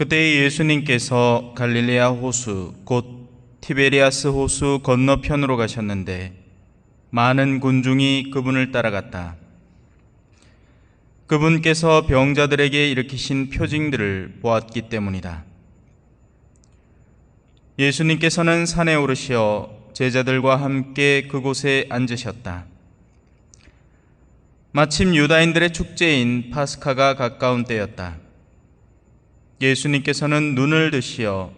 그때 예수님께서 갈릴레아 호수 곧 티베리아스 호수 건너편으로 가셨는데 많은 군중이 그분을 따라갔다. 그분께서 병자들에게 일으키신 표징들을 보았기 때문이다. 예수님께서는 산에 오르시어 제자들과 함께 그곳에 앉으셨다. 마침 유다인들의 축제인 파스카가 가까운 때였다. 예수님께서는 눈을 드시어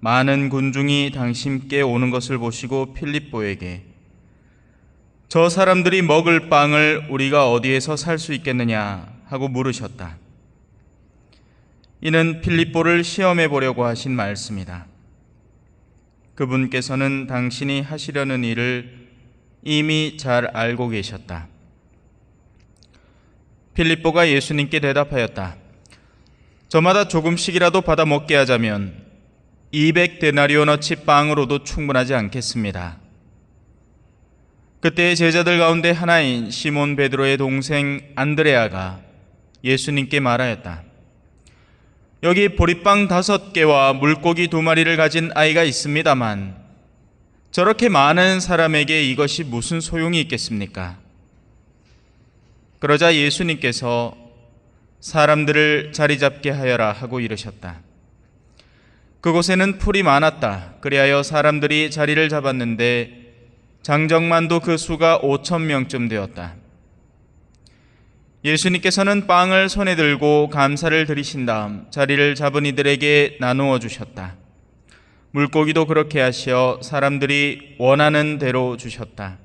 많은 군중이 당신께 오는 것을 보시고 필립보에게 저 사람들이 먹을 빵을 우리가 어디에서 살 수 있겠느냐 하고 물으셨다. 이는 필립보를 시험해 보려고 하신 말씀이다. 그분께서는 당신이 하시려는 일을 이미 잘 알고 계셨다. 필립보가 예수님께 대답하였다. 저마다 조금씩이라도 받아 먹게 하자면 200데나리오너치 빵으로도 충분하지 않겠습니다. 그때 제자들 가운데 하나인 시몬 베드로의 동생 안드레아가 예수님께 말하였다. 여기 보리빵 다섯 개와 물고기 두 마리를 가진 아이가 있습니다만 저렇게 많은 사람에게 이것이 무슨 소용이 있겠습니까? 그러자 예수님께서 사람들을 자리 잡게 하여라 하고 이르셨다. 그곳에는 풀이 많았다. 그리하여 사람들이 자리를 잡았는데 장정만도 그 수가 5천 명쯤 되었다. 예수님께서는 빵을 손에 들고 감사를 드리신 다음 자리를 잡은 이들에게 나누어 주셨다. 물고기도 그렇게 하시어 사람들이 원하는 대로 주셨다.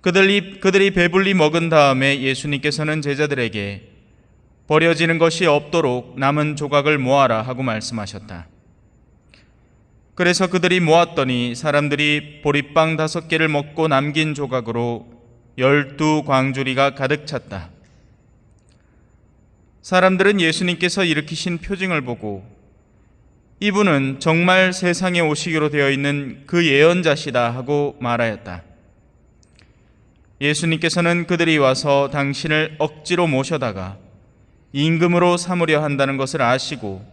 그들이, 그들이 배불리 먹은 다음에 예수님께서는 제자들에게 버려지는 것이 없도록 남은 조각을 모아라 하고 말씀하셨다. 그래서 그들이 모았더니 사람들이 보리빵 다섯 개를 먹고 남긴 조각으로 열두 광주리가 가득 찼다. 사람들은 예수님께서 일으키신 표징을 보고 이분은 정말 세상에 오시기로 되어 있는 그 예언자시다 하고 말하였다. 예수님께서는 그들이 와서 당신을 억지로 모셔다가 임금으로 삼으려 한다는 것을 아시고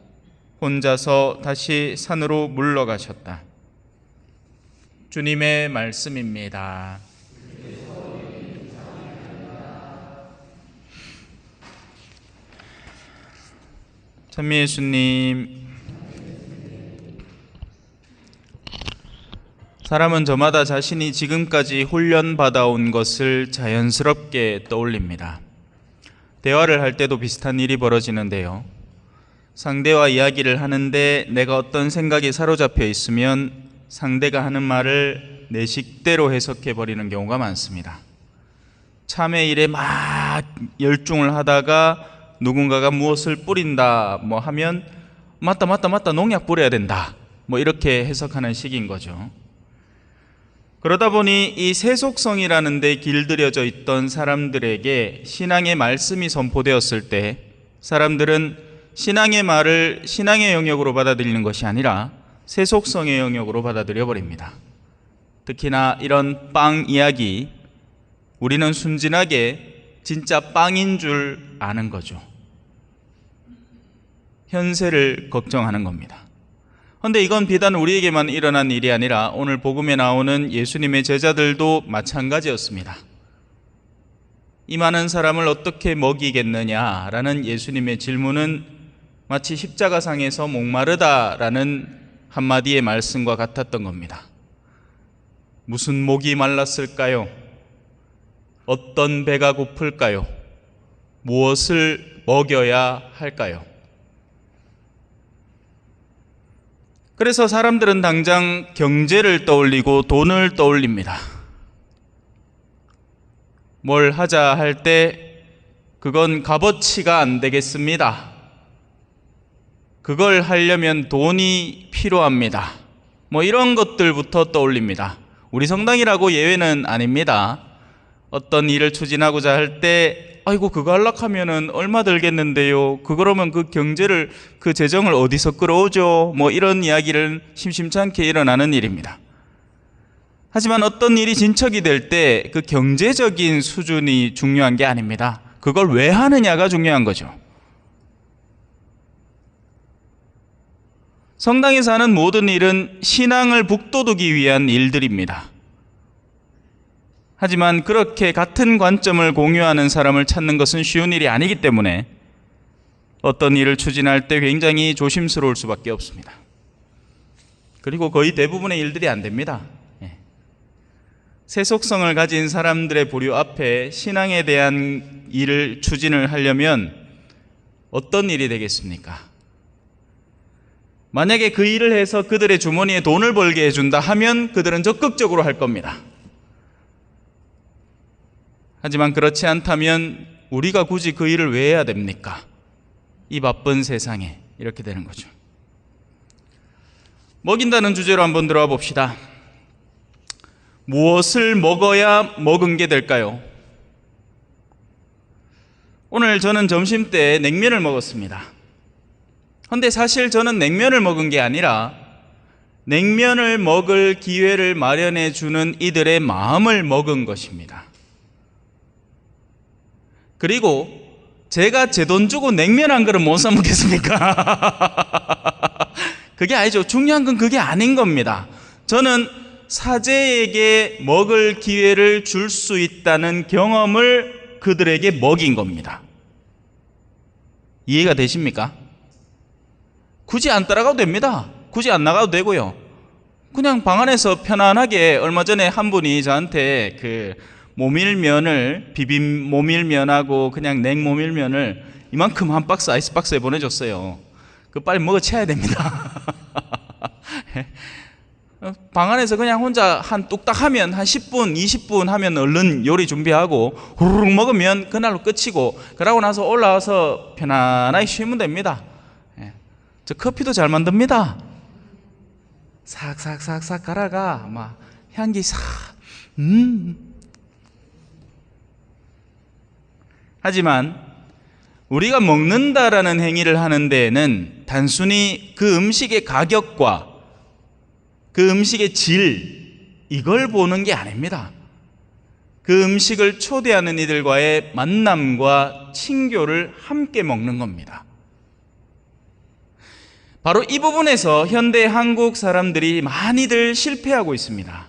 혼자서 다시 산으로 물러가셨다. 주님의 말씀입니다. 찬미 예수님 사람은 저마다 자신이 지금까지 훈련받아온 것을 자연스럽게 떠올립니다. 대화를 할 때도 비슷한 일이 벌어지는데요. 상대와 이야기를 하는데 내가 어떤 생각이 사로잡혀 있으면 상대가 하는 말을 내 식대로 해석해 버리는 경우가 많습니다. 참회 일에 막 열중을 하다가 누군가가 무엇을 뿌린다 뭐 하면 맞다 맞다 맞다 농약 뿌려야 된다 뭐 이렇게 해석하는 식인 거죠. 그러다 보니 이 세속성이라는 데 길들여져 있던 사람들에게 신앙의 말씀이 선포되었을 때 사람들은 신앙의 말을 신앙의 영역으로 받아들이는 것이 아니라 세속성의 영역으로 받아들여 버립니다. 특히나 이런 빵 이야기 우리는 순진하게 진짜 빵인 줄 아는 거죠. 현세를 걱정하는 겁니다. 그런데 이건 비단 우리에게만 일어난 일이 아니라 오늘 복음에 나오는 예수님의 제자들도 마찬가지였습니다. 이 많은 사람을 어떻게 먹이겠느냐라는 예수님의 질문은 마치 십자가상에서 목마르다라는 한마디의 말씀과 같았던 겁니다. 무슨 목이 말랐을까요? 어떤 배가 고플까요? 무엇을 먹여야 할까요? 그래서 사람들은 당장 경제를 떠올리고 돈을 떠올립니다. 뭘 하자 할 때 그건 값어치가 안 되겠습니다. 그걸 하려면 돈이 필요합니다. 뭐 이런 것들부터 떠올립니다. 우리 성당이라고 예외는 아닙니다. 어떤 일을 추진하고자 할 때, 아이고, 그거 하려면은 얼마 들겠는데요. 그거라면 그 경제를, 그 재정을 어디서 끌어오죠? 뭐 이런 이야기를 심심찮게 일어나는 일입니다. 하지만 어떤 일이 진척이 될 때 그 경제적인 수준이 중요한 게 아닙니다. 그걸 왜 하느냐가 중요한 거죠. 성당에서 하는 모든 일은 신앙을 북돋우기 위한 일들입니다. 하지만 그렇게 같은 관점을 공유하는 사람을 찾는 것은 쉬운 일이 아니기 때문에 어떤 일을 추진할 때 굉장히 조심스러울 수밖에 없습니다. 그리고 거의 대부분의 일들이 안 됩니다. 예. 세속성을 가진 사람들의 부류 앞에 신앙에 대한 일을 추진을 하려면 어떤 일이 되겠습니까? 만약에 그 일을 해서 그들의 주머니에 돈을 벌게 해준다 하면 그들은 적극적으로 할 겁니다. 하지만 그렇지 않다면 우리가 굳이 그 일을 왜 해야 됩니까? 이 바쁜 세상에 이렇게 되는 거죠. 먹인다는 주제로 한번 들어가 봅시다. 무엇을 먹어야 먹은 게 될까요? 오늘 저는 점심 때 냉면을 먹었습니다. 근데 사실 저는 냉면을 먹은 게 아니라 냉면을 먹을 기회를 마련해 주는 이들의 마음을 먹은 것입니다. 그리고 제가 제 돈 주고 냉면 한 그릇 못 사 먹겠습니까? 그게 아니죠. 중요한 건 그게 아닌 겁니다. 저는 사제에게 먹을 기회를 줄 수 있다는 경험을 그들에게 먹인 겁니다. 이해가 되십니까? 굳이 안 따라가도 됩니다. 굳이 안 나가도 되고요. 그냥 방 안에서 편안하게 얼마 전에 한 분이 저한테 그 모밀면을 비빔 모밀면하고 그냥 냉 모밀면을 이만큼 한 박스 아이스 박스에 보내줬어요. 그 빨리 먹어 채야 됩니다. 방 안에서 그냥 혼자 한 뚝딱 하면 한 10분, 20분 하면 얼른 요리 준비하고 후루룩 먹으면 그날로 끝이고 그러고 나서 올라와서 편안하게 쉬면 됩니다. 예. 저 커피도 잘 만듭니다. 싹싹싹싹 갈아가 막 향기 싹 음. 하지만 우리가 먹는다라는 행위를 하는 데에는 단순히 그 음식의 가격과 그 음식의 질, 이걸 보는 게 아닙니다. 그 음식을 초대하는 이들과의 만남과 친교를 함께 먹는 겁니다. 바로 이 부분에서 현대 한국 사람들이 많이들 실패하고 있습니다.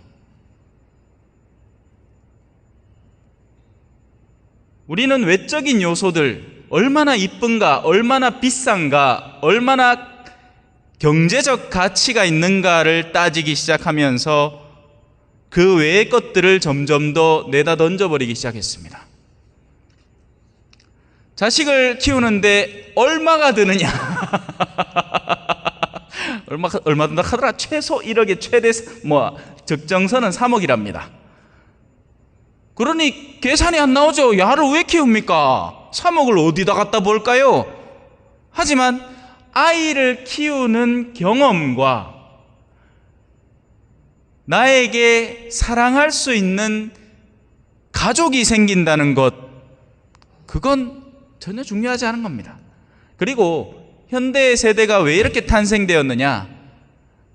우리는 외적인 요소들, 얼마나 이쁜가, 얼마나 비싼가, 얼마나 경제적 가치가 있는가를 따지기 시작하면서 그 외의 것들을 점점 더 내다 던져버리기 시작했습니다. 자식을 키우는데 얼마가 드느냐? 얼마, 얼마 든다 하더라. 최소 1억에 최대 뭐 적정선은 3억이랍니다. 그러니 계산이 안 나오죠. 야를 왜 키웁니까? 3억을 어디다 갖다 볼까요? 하지만 아이를 키우는 경험과 나에게 사랑할 수 있는 가족이 생긴다는 것, 그건 전혀 중요하지 않은 겁니다. 그리고 현대 세대가 왜 이렇게 탄생되었느냐?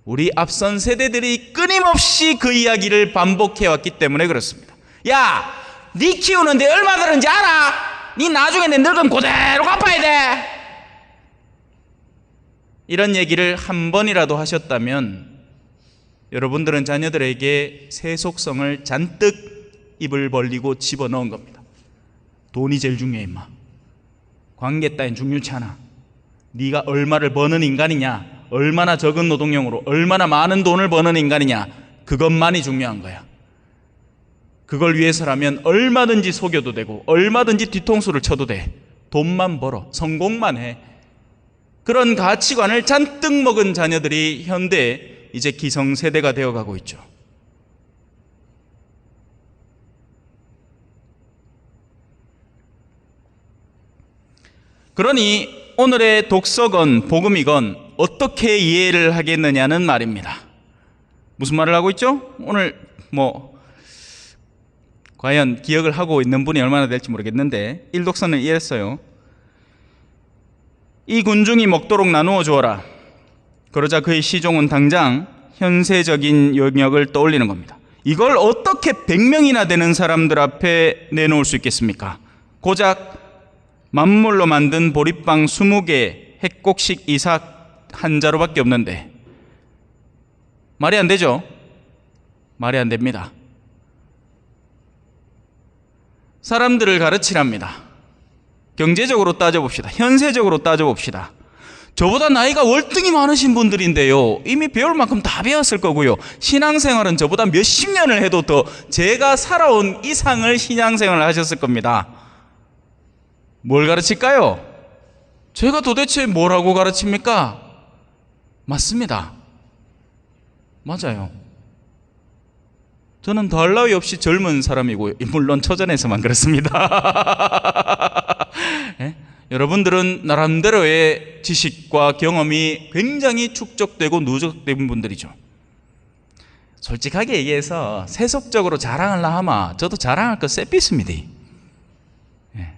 우리 앞선 세대들이 끊임없이 그 이야기를 반복해 왔기 때문에 그렇습니다. 야, 네 키우는데 얼마 들은지 알아? 네 나중에 내 늙으면 그대로 갚아야 돼. 이런 얘기를 한 번이라도 하셨다면 여러분들은 자녀들에게 세속성을 잔뜩 입을 벌리고 집어넣은 겁니다. 돈이 제일 중요해 임마. 관계 따윈 중요치 않아. 네가 얼마를 버는 인간이냐, 얼마나 적은 노동력으로 얼마나 많은 돈을 버는 인간이냐, 그것만이 중요한 거야. 그걸 위해서라면 얼마든지 속여도 되고 얼마든지 뒤통수를 쳐도 돼. 돈만 벌어. 성공만 해. 그런 가치관을 잔뜩 먹은 자녀들이 현대 이제 기성세대가 되어가고 있죠. 그러니 오늘의 독서건 복음이건 어떻게 이해를 하겠느냐는 말입니다. 무슨 말을 하고 있죠? 오늘 뭐 과연 기억을 하고 있는 분이 얼마나 될지 모르겠는데 일독서는 이랬어요. 이 군중이 먹도록 나누어 주어라. 그러자 그의 시종은 당장 현세적인 영역을 떠올리는 겁니다. 이걸 어떻게 100명이나 되는 사람들 앞에 내놓을 수 있겠습니까? 고작 만물로 만든 보리빵 20개, 핵곡식 이삭, 한 자루밖에 없는데 말이 안 되죠? 말이 안 됩니다. 사람들을 가르치랍니다. 경제적으로 따져봅시다. 현세적으로 따져봅시다. 저보다 나이가 월등히 많으신 분들인데요. 이미 배울 만큼 다 배웠을 거고요. 신앙생활은 저보다 몇십 년을 해도 더 제가 살아온 이상을 신앙생활을 하셨을 겁니다. 뭘 가르칠까요? 제가 도대체 뭐라고 가르칩니까? 맞습니다. 맞아요. 저는 더할 나위 없이 젊은 사람이고요. 물론 처전에서만 그렇습니다. 예? 여러분들은 나름대로의 지식과 경험이 굉장히 축적되고 누적된 분들이죠. 솔직하게 얘기해서 세속적으로 자랑을 하면 저도 자랑할 거 쎄삐습니다. 예.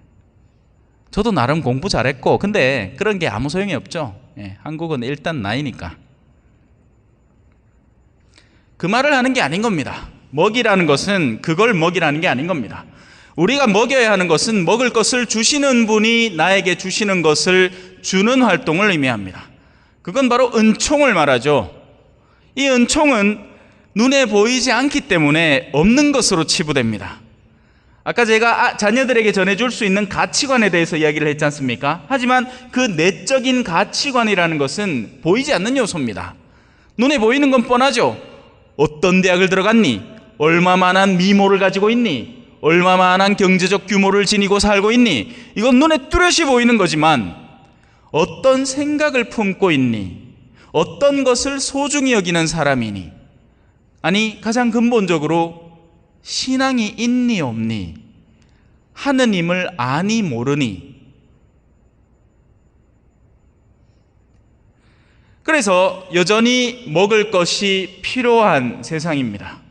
저도 나름 공부 잘했고 근데 그런 게 아무 소용이 없죠. 예. 한국은 일단 나이니까. 그 말을 하는 게 아닌 겁니다. 먹이라는 것은 그걸 먹이라는 게 아닌 겁니다. 우리가 먹여야 하는 것은 먹을 것을 주시는 분이 나에게 주시는 것을 주는 활동을 의미합니다. 그건 바로 은총을 말하죠. 이 은총은 눈에 보이지 않기 때문에 없는 것으로 치부됩니다. 아까 제가 아, 자녀들에게 전해줄 수 있는 가치관에 대해서 이야기를 했지 않습니까? 하지만 그 내적인 가치관이라는 것은 보이지 않는 요소입니다. 눈에 보이는 건 뻔하죠. 어떤 대학을 들어갔니? 얼마만한 미모를 가지고 있니? 얼마만한 경제적 규모를 지니고 살고 있니? 이건 눈에 뚜렷이 보이는 거지만 어떤 생각을 품고 있니? 어떤 것을 소중히 여기는 사람이니? 아니, 가장 근본적으로 신앙이 있니 없니? 하느님을 아니 모르니? 그래서 여전히 먹을 것이 필요한 세상입니다.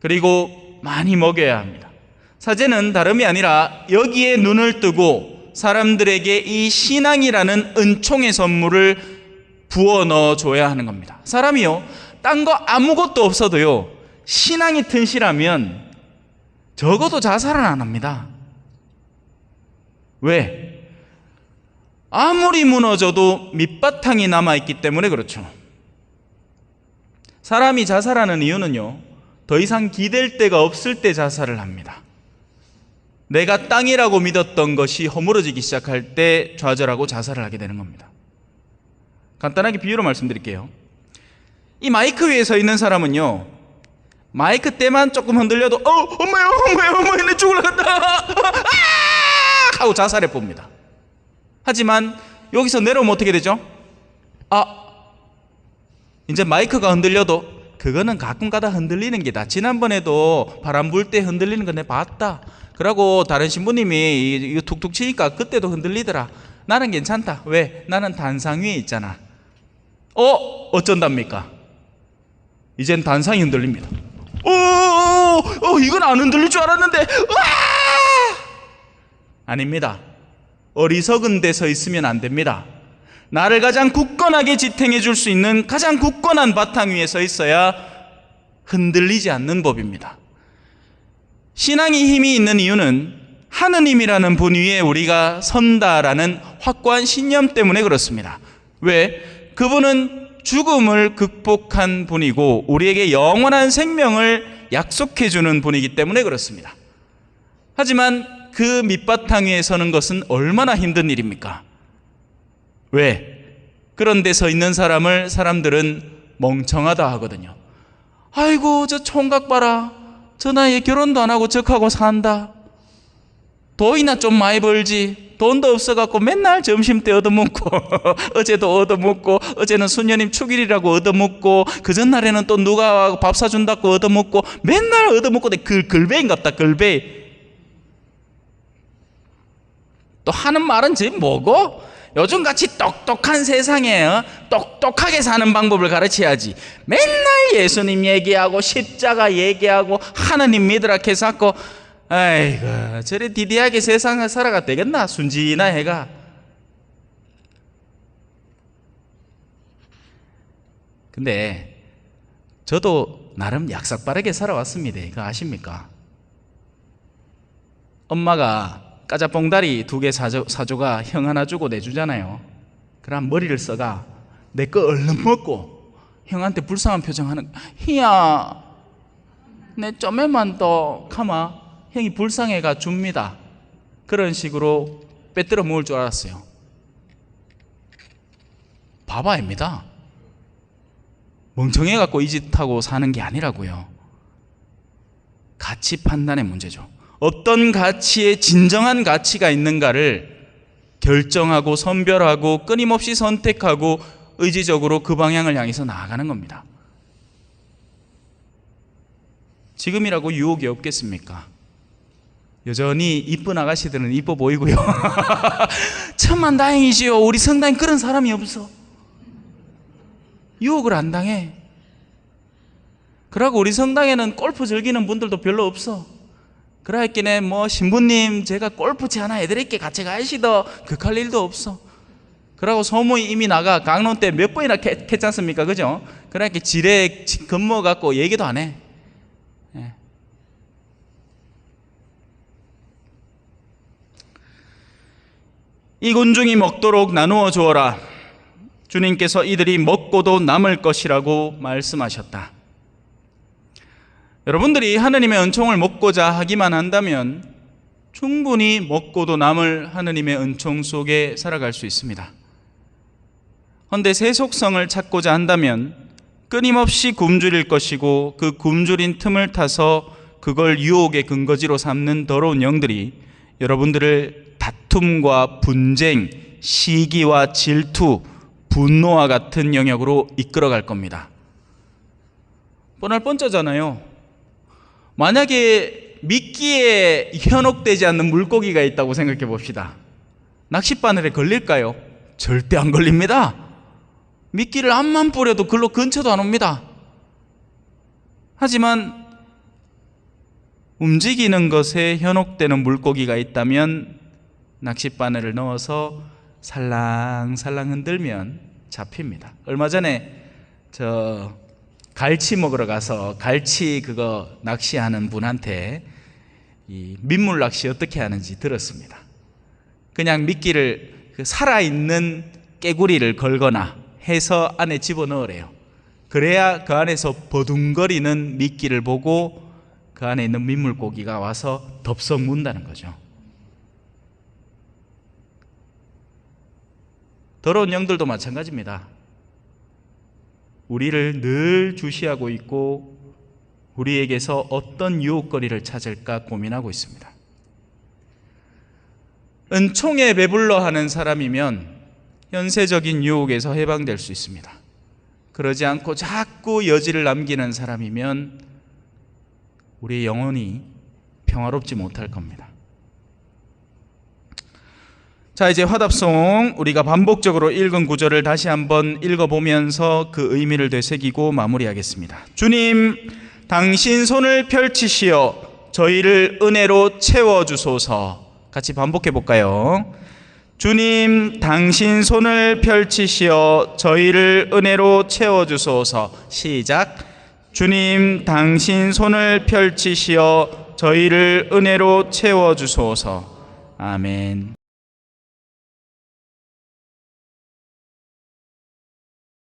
그리고 많이 먹여야 합니다. 사제는 다름이 아니라 여기에 눈을 뜨고 사람들에게 이 신앙이라는 은총의 선물을 부어 넣어 줘야 하는 겁니다. 사람이요, 딴 거 아무것도 없어도요, 신앙이 튼실하면 적어도 자살은 안 합니다. 왜? 아무리 무너져도 밑바탕이 남아있기 때문에 그렇죠. 사람이 자살하는 이유는요, 더 이상 기댈 데가 없을 때 자살을 합니다. 내가 땅이라고 믿었던 것이 허물어지기 시작할 때 좌절하고 자살을 하게 되는 겁니다. 간단하게 비유로 말씀드릴게요. 이 마이크 위에 서 있는 사람은요, 마이크 때만 조금 흔들려도, 어, 엄마야, 엄마야, 엄마야, 내 죽을라 간다! 아! 하고 자살해 봅니다. 하지만 여기서 내려오면 어떻게 되죠? 아, 이제 마이크가 흔들려도 그거는 가끔 가다 흔들리는 게다. 지난번에도 바람 불 때 흔들리는 거 내가 봤다. 그러고 다른 신부님이 이거 툭툭 치니까 그때도 흔들리더라. 나는 괜찮다. 왜? 나는 단상 위에 있잖아. 어? 어쩐답니까? 이젠 단상이 흔들립니다. 어, 어, 어, 이건 안 흔들릴 줄 알았는데, 와! 아닙니다. 어리석은 데 서 있으면 안 됩니다. 나를 가장 굳건하게 지탱해 줄 수 있는 가장 굳건한 바탕 위에 서 있어야 흔들리지 않는 법입니다. 신앙이 힘이 있는 이유는 하느님이라는 분 위에 우리가 선다라는 확고한 신념 때문에 그렇습니다. 왜? 그분은 죽음을 극복한 분이고 우리에게 영원한 생명을 약속해 주는 분이기 때문에 그렇습니다. 하지만 그 밑바탕 위에 서는 것은 얼마나 힘든 일입니까? 왜? 그런 데서 있는 사람을 사람들은 멍청하다 하거든요. 아이고, 저 총각 봐라. 저 나이에 결혼도 안 하고 적하고 산다. 돈이나 좀 많이 벌지. 돈도 없어갖고 맨날 점심 때 얻어먹고, 어제도 얻어먹고, 어제는 수녀님 축일이라고 얻어먹고, 그 전날에는 또 누가 밥 사준다고 얻어먹고, 맨날 얻어먹고, 글, 글배인갑다, 글배. 또 하는 말은 지금 뭐고? 요즘 같이 똑똑한 세상에 어? 똑똑하게 사는 방법을 가르쳐야지. 맨날 예수님 얘기하고 십자가 얘기하고 하나님 믿으라 해서 하고 아이고 저래 디디하게 세상을 살아가 되겠나 순진하 해가 근데 저도 나름 약삭 빠르게 살아왔습니다. 이거 아십니까? 엄마가 까자뽕다리 두 개 사줘, 사줘가 형 하나 주고 내주잖아요. 그럼 머리를 써가 내 거 얼른 먹고 형한테 불쌍한 표정하는 희야 내 좀에만 더 가마 형이 불쌍해가 줍니다. 그런 식으로 빼들어 먹을 줄 알았어요. 바바입니다. 멍청해 갖고 이 짓 하고 사는 게 아니라고요. 가치 판단의 문제죠. 어떤 가치에 진정한 가치가 있는가를 결정하고 선별하고 끊임없이 선택하고 의지적으로 그 방향을 향해서 나아가는 겁니다. 지금이라고 유혹이 없겠습니까? 여전히 이쁜 아가씨들은 이뻐 보이고요. 천만 다행이지요. 우리 성당에 그런 사람이 없어. 유혹을 안 당해. 그러고 우리 성당에는 골프 즐기는 분들도 별로 없어. 그러했기에 뭐 신부님 제가 골프 하나 해드릴게 같이 가시더 그할 일도 없어. 그러고 소문이 이미 나가 강론 때 몇 번이나 캐, 지 않습니까? 그죠? 그러니까 지뢰 근무 갖고 얘기도 안 해. 예. 이 군중이 먹도록 나누어 주어라. 주님께서 이들이 먹고도 남을 것이라고 말씀하셨다. 여러분들이 하느님의 은총을 먹고자 하기만 한다면 충분히 먹고도 남을 하느님의 은총 속에 살아갈 수 있습니다. 헌데 새 속성을 찾고자 한다면 끊임없이 굶주릴 것이고 그 굶주린 틈을 타서 그걸 유혹의 근거지로 삼는 더러운 영들이 여러분들을 다툼과 분쟁, 시기와 질투, 분노와 같은 영역으로 이끌어갈 겁니다. 뻔할 뻔짜잖아요. 만약에 미끼에 현혹되지 않는 물고기가 있다고 생각해 봅시다. 낚싯바늘에 걸릴까요? 절대 안 걸립니다. 미끼를 앞만 뿌려도 글로 근처도 안 옵니다. 하지만 움직이는 것에 현혹되는 물고기가 있다면 낚싯바늘을 넣어서 살랑살랑 흔들면 잡힙니다. 얼마 전에 저 갈치 먹으러 가서 갈치 그거 낚시하는 분한테 이 민물 낚시 어떻게 하는지 들었습니다. 그냥 미끼를 그 살아있는 깨구리를 걸거나 해서 안에 집어넣으래요. 그래야 그 안에서 버둥거리는 미끼를 보고 그 안에 있는 민물고기가 와서 덥석 문다는 거죠. 더러운 영들도 마찬가지입니다. 우리를 늘 주시하고 있고 우리에게서 어떤 유혹거리를 찾을까 고민하고 있습니다. 은총에 배불러 하는 사람이면 현세적인 유혹에서 해방될 수 있습니다. 그러지 않고 자꾸 여지를 남기는 사람이면 우리의 영혼이 평화롭지 못할 겁니다. 자, 이제 화답송 우리가 반복적으로 읽은 구절을 다시 한번 읽어보면서 그 의미를 되새기고 마무리하겠습니다. 주님, 당신 손을 펼치시어 저희를 은혜로 채워주소서. 같이 반복해 볼까요? 주님, 당신 손을 펼치시어 저희를 은혜로 채워주소서. 시작. 주님, 당신 손을 펼치시어 저희를 은혜로 채워주소서. 아멘.